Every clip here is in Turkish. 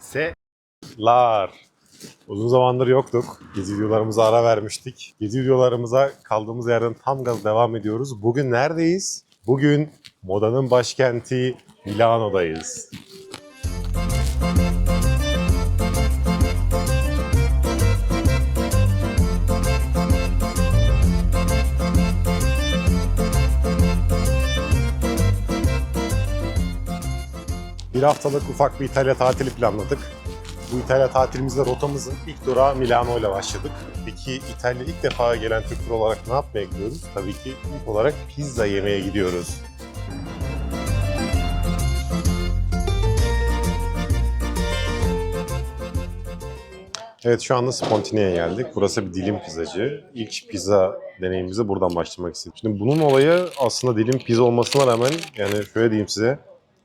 Selar. Uzun zamandır yoktuk. Gezi videolarımıza ara vermiştik. Gezi videolarımıza kaldığımız yerden tam gaz devam ediyoruz. Bugün neredeyiz? Bugün modanın başkenti Milano'dayız. Bir haftalık ufak bir İtalya tatili planladık. Bu İtalya tatilimizde rotamızın ilk durağı Milano ile başladık. Peki İtalya ilk defa gelen Türk tur olarak ne yapmaya gidiyoruz? Tabii ki ilk olarak pizza yemeye gidiyoruz. Evet şu anda Spontine'ye geldik. Burası bir dilim pizzacı. İlk pizza deneyimimize buradan başlamak istedim. Şimdi bunun olayı aslında dilim pizza olmasına rağmen yani şöyle diyeyim size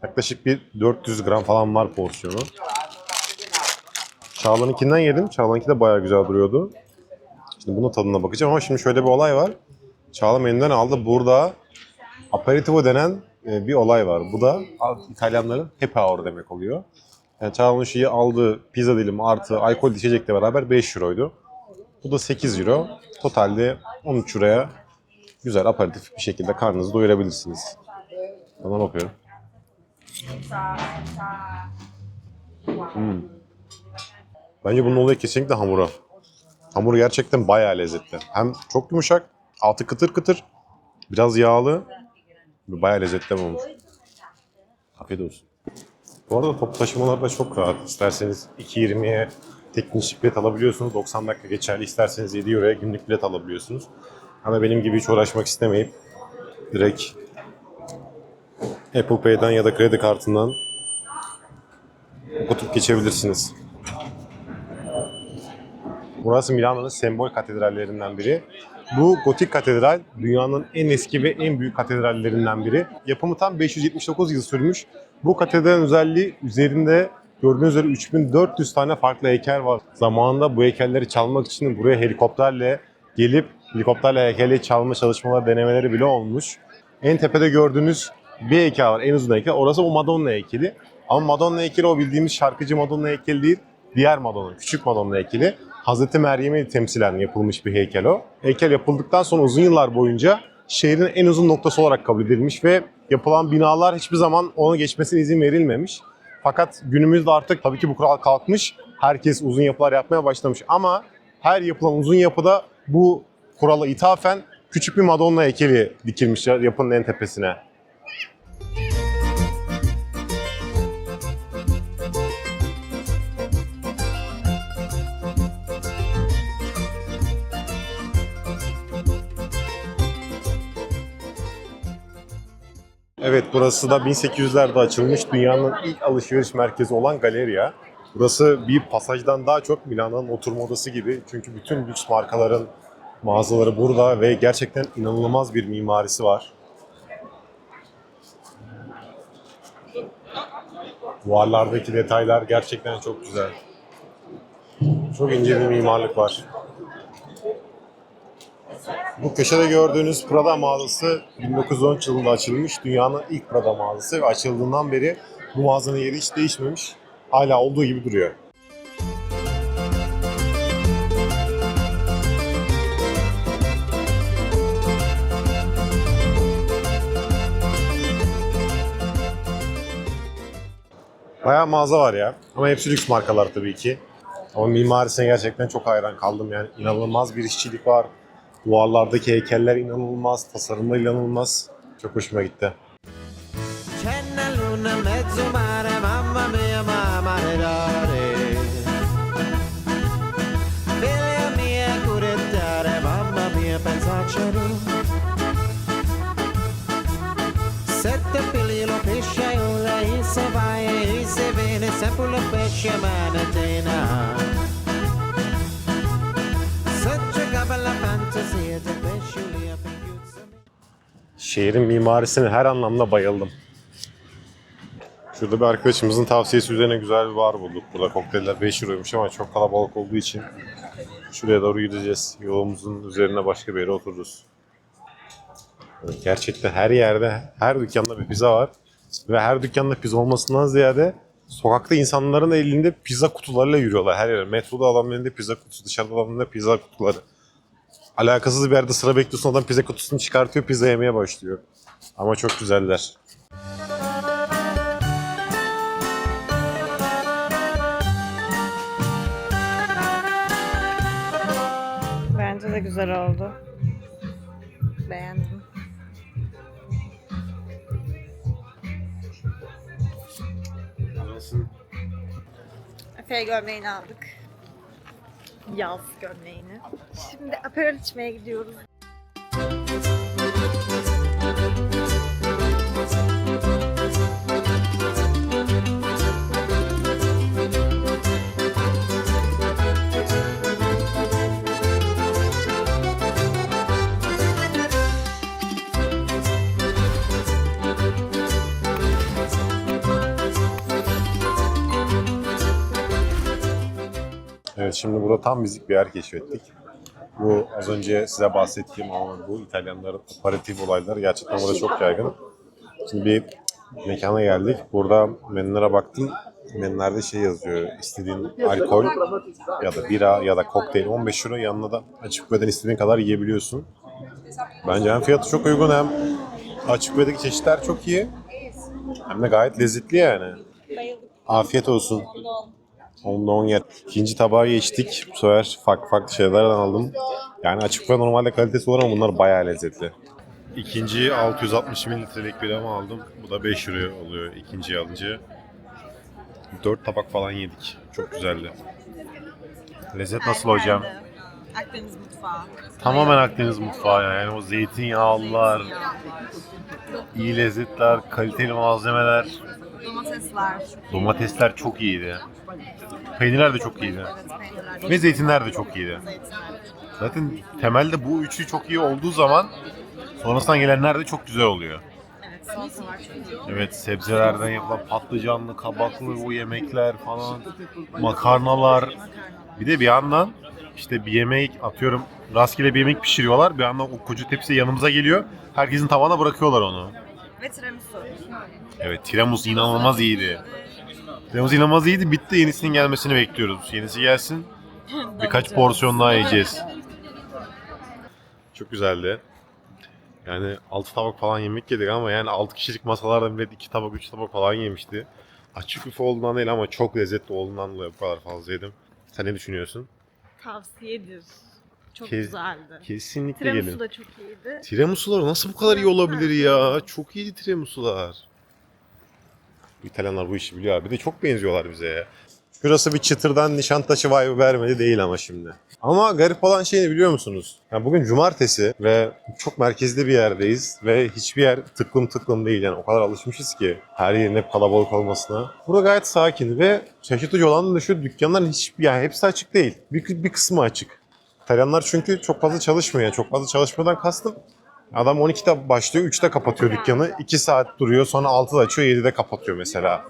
yaklaşık bir 400 gram falan var porsiyonu. Çağla'nınkinden yedim. Çağla'nınki de bayağı güzel duruyordu. Şimdi bunun tadına bakacağım ama şimdi şöyle bir olay var. Çağla menüden aldı. Burada aperitivo denen e, bir olay var. Bu da İtalyanların happy hour demek oluyor. Yani Çağla'nın şeyi aldığı pizza dilimi artı alkol içecekle beraber 5 euroydu. Bu da 8 euro. Totalde 13 euroya güzel aperatif bir şekilde karnınızı doyurabilirsiniz. Ona bakıyorum. Hmm. Bence bunun olayı kesinlikle hamura. Hamur gerçekten bayağı lezzetli. Hem çok yumuşak, altı kıtır kıtır, biraz yağlı. Bayağı lezzetli olmuş. Afiyet olsun. Bu arada top taşımalar da çok rahat. İsterseniz 2.20'ye teknik bilet alabiliyorsunuz. 90 dakika geçerli. İsterseniz 7 euroya günlük bilet alabiliyorsunuz. Ama benim gibi hiç uğraşmak istemeyip direkt Apple Pay'den ya da kredi kartından okutup geçebilirsiniz. Burası Milano'nun sembol katedrallerinden biri. Bu gotik katedral dünyanın en eski ve en büyük katedrallerinden biri. Yapımı tam 579 yıl sürmüş. Bu katedralin özelliği üzerinde gördüğünüz üzere 3400 tane farklı heykel var. Zamanında bu heykelleri çalmak için buraya helikopterle gelip helikopterle heykeli çalma çalışmaları denemeleri bile olmuş. En tepede gördüğünüz bir heykel var, en uzun heykel. Orası o Madonna heykeli. Ama Madonna heykeli o bildiğimiz şarkıcı Madonna heykeli değil. Diğer Madonna, küçük Madonna heykeli. Hazreti Meryem'i temsilen yapılmış bir heykel o. Heykel yapıldıktan sonra uzun yıllar boyunca şehrin en uzun noktası olarak kabul edilmiş ve yapılan binalar hiçbir zaman ona geçmesine izin verilmemiş. Fakat günümüzde artık tabii ki bu kural kalkmış. Herkes uzun yapılar yapmaya başlamış ama her yapılan uzun yapıda bu kurala ithafen küçük bir Madonna heykeli dikilmiş yapının en tepesine. Evet burası da 1800'lerde açılmış dünyanın ilk alışveriş merkezi olan Galeria. Burası bir pasajdan daha çok Milano'nun oturma odası gibi. Çünkü bütün lüks markaların mağazaları burada ve gerçekten inanılmaz bir mimarisi var. Duvarlardaki detaylar gerçekten çok güzel. Çok ince bir mimarlık var. Bu köşede gördüğünüz Prada mağazası 1913 yılında açılmış. Dünyanın ilk Prada mağazası ve açıldığından beri bu mağazanın yeri hiç değişmemiş. Hala olduğu gibi duruyor. Bayağı mağaza var ya. Ama hepsi lüks markalar tabii ki. Ama mimarisine gerçekten çok hayran kaldım. Yani inanılmaz bir işçilik var. Duvarlardaki heykeller inanılmaz, tasarımlar inanılmaz. Çok hoşuma gitti. Se vai e se viene, sempre lo pesce. Such Şehrin mimarisine her anlamda bayıldım. Şurada bir arkadaşımızın tavsiyesi üzerine güzel bir bar bulduk. Burada kokteyller 5 euroymuş ama çok kalabalık olduğu için şuraya doğru gideceğiz. Yolumuzun üzerine başka bir yere otururuz. Gerçekten her yerde, her dükkanda bir pizza var. Ve her dükkanda pizza olmasından ziyade Sokakta insanların elinde pizza kutularıyla yürüyorlar her yere. Metroda adamın elinde pizza kutusu, dışarıda adamın elinde pizza kutuları. Alakasız bir yerde sıra bekliyorsun adam pizza kutusunu çıkartıyor pizza yemeye başlıyor. Ama çok güzeller. Bence de güzel oldu. Beğendim. Efe'ye gömleğini aldık. Yaz gömleğini. Şimdi aperol içmeye gidiyoruz. Evet şimdi burada tam bizlik bir yer keşfettik. Bu az önce size bahsettiğim ama bu İtalyanların aparatif olayları gerçekten burada çok yaygın. Şimdi bir mekana geldik. Burada menülere baktım. Menülerde şey yazıyor. İstediğin alkol ya da bira ya da kokteyl 15 euro yanına da açık beden istediğin kadar yiyebiliyorsun. Bence hem fiyatı çok uygun hem açık bedeki çeşitler çok iyi. Hem de gayet lezzetli yani. Afiyet olsun. Onda 10 yer. İkinci tabağa geçtik. Bu sefer farklı farklı şeylerden aldım. Yani açık ve normalde kalitesi olur ama bunlar bayağı lezzetli. İkinci 660 mililitrelik biramı aldım. Bu da 5 euro oluyor ikinciyi alınca. 4 tabak falan yedik. Çok güzeldi. Lezzet nasıl hocam? Akdeniz mutfağı. Tamamen Akdeniz mutfağı ya. yani o zeytinyağlılar, iyi lezzetler, kaliteli malzemeler. Domatesler. Domatesler çok iyiydi. Peynirler de çok iyiydi. peynirler. Ve zeytinler de çok iyiydi. Zaten temelde bu üçü çok iyi olduğu zaman sonrasından gelenler de çok güzel oluyor. Evet, salatalar çok iyi. Evet sebzelerden yapılan patlıcanlı, kabaklı o yemekler falan, makarnalar. Bir de bir yandan işte bir yemek atıyorum rastgele bir yemek pişiriyorlar. Bir yandan o koca tepsi yanımıza geliyor. Herkesin tavana bırakıyorlar onu. Ve tiramisu. Evet tiramisu inanılmaz iyiydi. Tiramisu inanılmaz iyiydi. Bitti yenisinin gelmesini bekliyoruz. Yenisi gelsin. Birkaç porsiyon daha yiyeceğiz. Çok güzeldi. Yani 6 tabak falan yemek yedik ama yani 6 kişilik masalarda millet 2 tabak 3 tabak falan yemişti. Açık büfe olduğundan değil ama çok lezzetli olduğundan dolayı bu kadar fazla yedim. Sen ne düşünüyorsun? Tavsiyedir. Çok Kes- güzeldi. Kesinlikle Tiramisu gelin. da çok iyiydi. Tiramisu'lar nasıl bu kadar iyi olabilir ya? Çok iyiydi tiramisu'lar. İtalyanlar bu işi biliyor abi. Bir de çok benziyorlar bize ya. Şurası bir çıtırdan Nişantaşı vibe vermedi değil ama şimdi. Ama garip olan şey ne biliyor musunuz? Yani bugün cumartesi ve çok merkezde bir yerdeyiz ve hiçbir yer tıklım tıklım değil yani o kadar alışmışız ki her yerin hep kalabalık olmasına. Burada gayet sakin ve şaşırtıcı olan da şu dükkanların hiçbir yani hepsi açık değil. Bir, bir kısmı açık. İtalyanlar çünkü çok fazla çalışmıyor. Çok fazla çalışmadan kastım Adam 12'de başlıyor, 3'te kapatıyor dükkanı. 2 saat duruyor, sonra 6'da açıyor, 7'de kapatıyor mesela.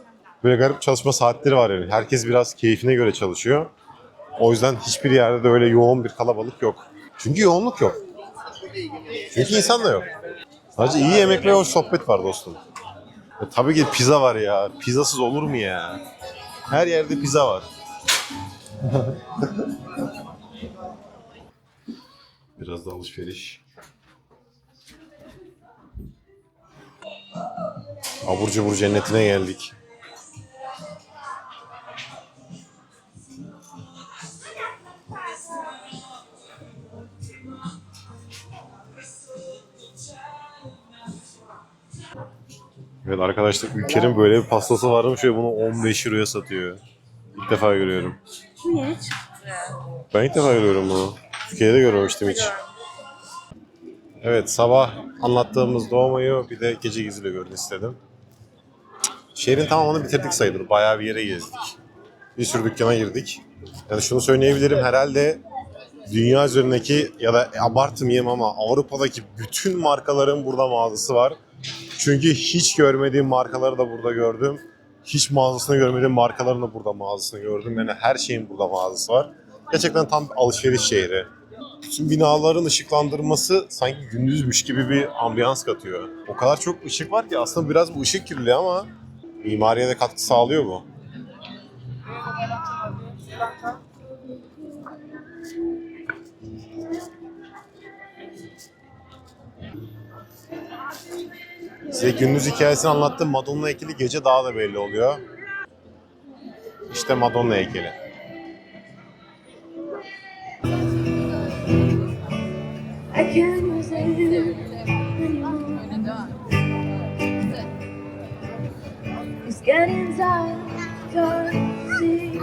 Böyle garip çalışma saatleri var yani. Herkes biraz keyfine göre çalışıyor. O yüzden hiçbir yerde de öyle yoğun bir kalabalık yok. Çünkü yoğunluk yok. Çünkü insan da yok. Sadece iyi yemek ve hoş sohbet var dostum. E, tabii ki pizza var ya. Pizzasız olur mu ya? Her yerde pizza var. Biraz da alışveriş. Abur cubur cennetine geldik. Evet arkadaşlar Ülker'in böyle bir pastası varmış ve bunu 15 euroya satıyor. İlk defa görüyorum. Çıktı. Ben ilk defa görüyorum bunu. Türkiye'de görmemiştim hiç. Evet sabah anlattığımız doğmayı bir de gece geziyle görün istedim. Şehrin tamamını bitirdik sayılır. Bayağı bir yere gezdik. Bir sürü dükkana girdik. Yani şunu söyleyebilirim herhalde dünya üzerindeki ya da abartmayayım ama Avrupa'daki bütün markaların burada mağazası var. Çünkü hiç görmediğim markaları da burada gördüm. Hiç mağazasını görmediğim markaların da burada mağazasını gördüm. Yani her şeyin burada mağazası var. Gerçekten tam bir alışveriş şehri. Bütün binaların ışıklandırması sanki gündüzmüş gibi bir ambiyans katıyor. O kadar çok ışık var ki aslında biraz bu ışık kirliliği ama mimariye de katkı sağlıyor bu. Size gündüz hikayesini anlattım. Madonna heykeli gece daha da belli oluyor. İşte Madonna heykeli. Resist anymore. It's getting dark, see.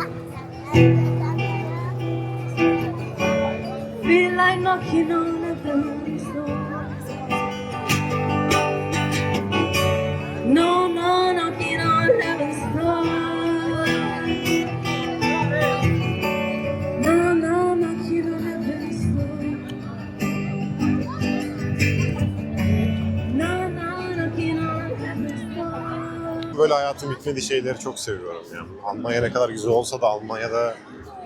Feel like knocking on Böyle hayatım bitmediği şeyleri çok seviyorum yani. Almanya ne kadar güzel olsa da Almanya'da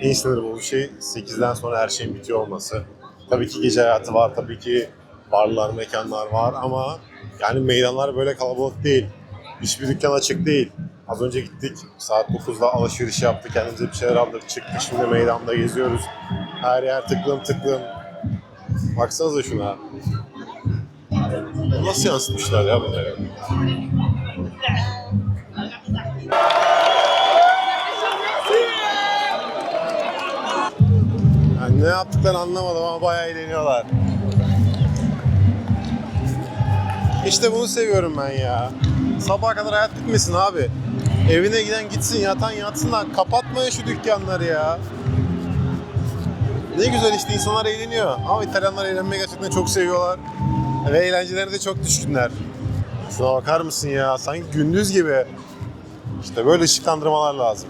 en sinir bozucu şey 8'den sonra her şeyin bitiyor olması. Tabii ki gece hayatı var, tabii ki barlar, mekanlar var ama yani meydanlar böyle kalabalık değil. Hiçbir dükkan açık değil. Az önce gittik, saat 9'da alışveriş yaptık, kendimize bir şeyler aldık, çıktık şimdi meydanda geziyoruz. Her yer tıklım tıklım. Baksanıza şuna. Nasıl yansıtmışlar ya bunları? Yaptıklarını anlamadım ama bayağı eğleniyorlar. İşte bunu seviyorum ben ya. Sabaha kadar hayat bitmesin abi. Evine giden gitsin, yatan yatsın lan. Kapatmayın şu dükkanları ya. Ne güzel işte insanlar eğleniyor. Ama İtalyanlar eğlenmeyi gerçekten çok seviyorlar. Ve eğlencelerine de çok düşkünler. Şuna bakar mısın ya? Sanki gündüz gibi. İşte böyle ışıklandırmalar lazım.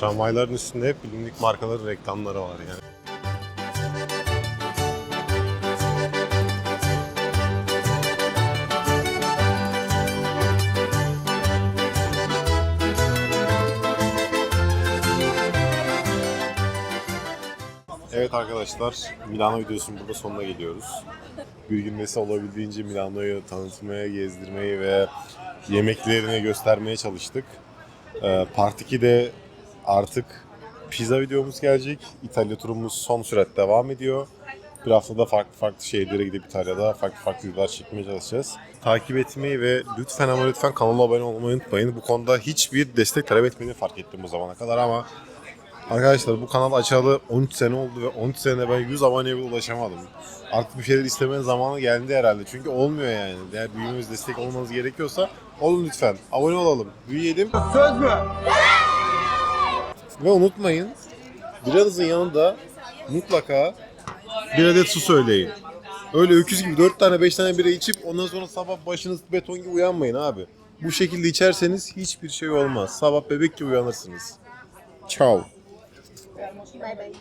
Tramvayların üstünde hep bilindik markaların reklamları var yani. Evet arkadaşlar, Milano videosunun burada sonuna geliyoruz. Bir gün nesi olabildiğince Milano'yu tanıtmaya, gezdirmeyi ve yemeklerini göstermeye çalıştık. Ee, Part 2'de artık pizza videomuz gelecek. İtalya turumuz son sürat devam ediyor. Bir haftada farklı farklı şehirlere gidip İtalya'da farklı farklı videolar çekmeye çalışacağız. Takip etmeyi ve lütfen ama lütfen kanala abone olmayı unutmayın. Bu konuda hiçbir destek talep etmediğini fark ettim bu zamana kadar ama Arkadaşlar bu kanal açalı 13 sene oldu ve 13 senede ben 100 aboneye bile ulaşamadım. Artık bir şeyler istemenin zamanı geldi herhalde. Çünkü olmuyor yani. Eğer büyümemiz destek olmanız gerekiyorsa olun lütfen. Abone olalım. Büyüyelim. Söz mü? Ve unutmayın biranızın yanında mutlaka bir adet su söyleyin. Öyle öküz gibi 4 tane 5 tane bira içip ondan sonra sabah başınız beton gibi uyanmayın abi. Bu şekilde içerseniz hiçbir şey olmaz. Sabah bebek gibi uyanırsınız. Ciao. Bay bay.